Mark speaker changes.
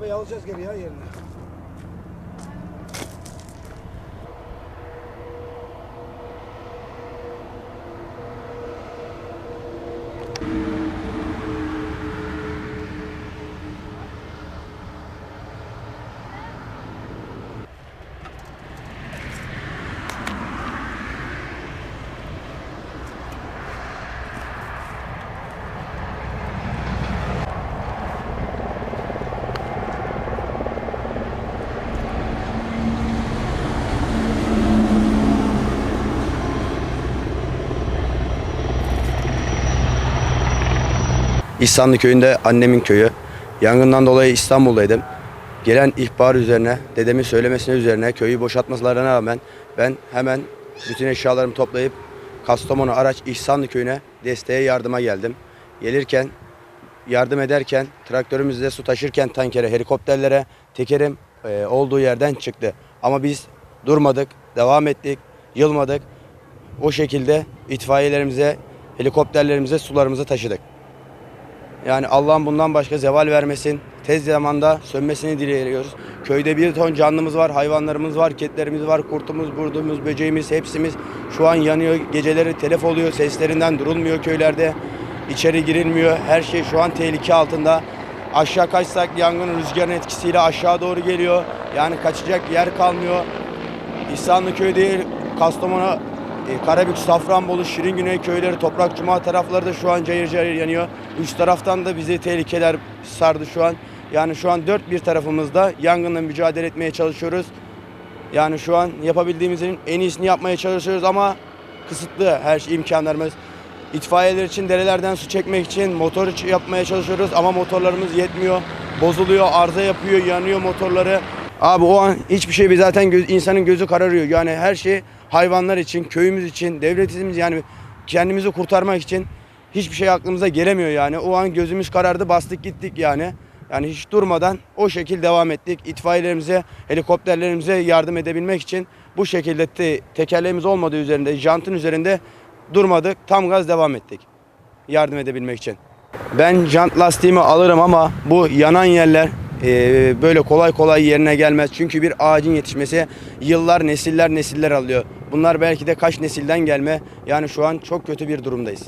Speaker 1: Abi alacağız geri ya yerine.
Speaker 2: İhsanlı köyünde annemin köyü. Yangından dolayı İstanbul'daydım. Gelen ihbar üzerine, dedemin söylemesine üzerine köyü boşaltmalarına rağmen ben hemen bütün eşyalarımı toplayıp Kastamonu Araç İhsanlı köyüne desteğe yardıma geldim. Gelirken, yardım ederken, traktörümüzle su taşırken tankere, helikopterlere tekerim e, olduğu yerden çıktı. Ama biz durmadık, devam ettik, yılmadık. O şekilde itfaiyelerimize, helikopterlerimize sularımızı taşıdık. Yani Allah'ın bundan başka zeval vermesin. Tez zamanda sönmesini diliyoruz. Köyde bir ton canlımız var, hayvanlarımız var, ketlerimiz var, kurtumuz, burdumuz, böceğimiz hepsimiz şu an yanıyor. Geceleri telef oluyor, seslerinden durulmuyor köylerde. İçeri girilmiyor. Her şey şu an tehlike altında. Aşağı kaçsak yangın rüzgarın etkisiyle aşağı doğru geliyor. Yani kaçacak yer kalmıyor. İhsanlı köy değil, Kastamonu, e, Karabük, Safranbolu, Şirin Güney köyleri, Toprak Cuma tarafları da şu an cayır cayır yanıyor. Üç taraftan da bizi tehlikeler sardı şu an. Yani şu an dört bir tarafımızda yangınla mücadele etmeye çalışıyoruz. Yani şu an yapabildiğimizin en iyisini yapmaya çalışıyoruz ama kısıtlı her şey imkanlarımız. İtfaiyeler için derelerden su çekmek için motor yapmaya çalışıyoruz ama motorlarımız yetmiyor. Bozuluyor, arıza yapıyor, yanıyor motorları. Abi o an hiçbir şey zaten göz- insanın gözü kararıyor. Yani her şey hayvanlar için, köyümüz için, devletimiz yani kendimizi kurtarmak için hiçbir şey aklımıza gelemiyor yani. O an gözümüz karardı, bastık gittik yani. Yani hiç durmadan o şekil devam ettik. İtfaiyelerimize, helikopterlerimize yardım edebilmek için bu şekilde te- tekerleğimiz olmadığı üzerinde, jantın üzerinde durmadık. Tam gaz devam ettik. Yardım edebilmek için. Ben jant lastiğimi alırım ama bu yanan yerler e, böyle kolay kolay yerine gelmez. Çünkü bir ağacın yetişmesi yıllar, nesiller, nesiller alıyor. Bunlar belki de kaç nesilden gelme. Yani şu an çok kötü bir durumdayız.